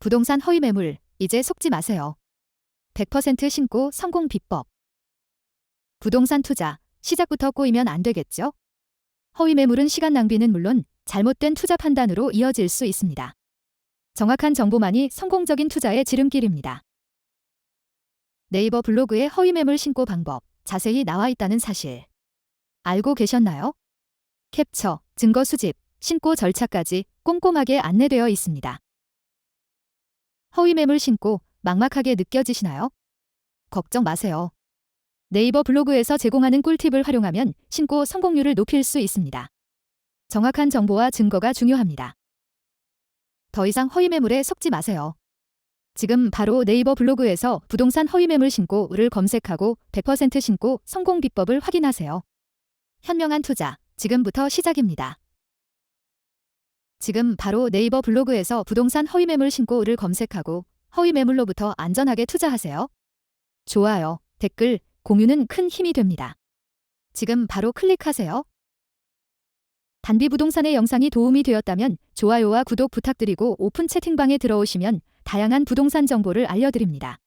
부동산 허위 매물, 이제 속지 마세요. 100% 신고 성공 비법. 부동산 투자, 시작부터 꼬이면 안 되겠죠? 허위 매물은 시간 낭비는 물론 잘못된 투자 판단으로 이어질 수 있습니다. 정확한 정보만이 성공적인 투자의 지름길입니다. 네이버 블로그에 허위 매물 신고 방법 자세히 나와 있다는 사실. 알고 계셨나요? 캡처, 증거 수집, 신고 절차까지 꼼꼼하게 안내되어 있습니다. 허위 매물 신고 막막하게 느껴지시나요? 걱정 마세요. 네이버 블로그에서 제공하는 꿀팁을 활용하면 신고 성공률을 높일 수 있습니다. 정확한 정보와 증거가 중요합니다. 더 이상 허위 매물에 속지 마세요. 지금 바로 네이버 블로그에서 부동산 허위 매물 신고를 검색하고 100% 신고 성공 비법을 확인하세요. 현명한 투자, 지금부터 시작입니다. 지금 바로 네이버 블로그에서 부동산 허위 매물 신고를 검색하고 허위 매물로부터 안전하게 투자하세요. 좋아요, 댓글, 공유는 큰 힘이 됩니다. 지금 바로 클릭하세요. 단비 부동산의 영상이 도움이 되었다면 좋아요와 구독 부탁드리고 오픈 채팅방에 들어오시면 다양한 부동산 정보를 알려드립니다.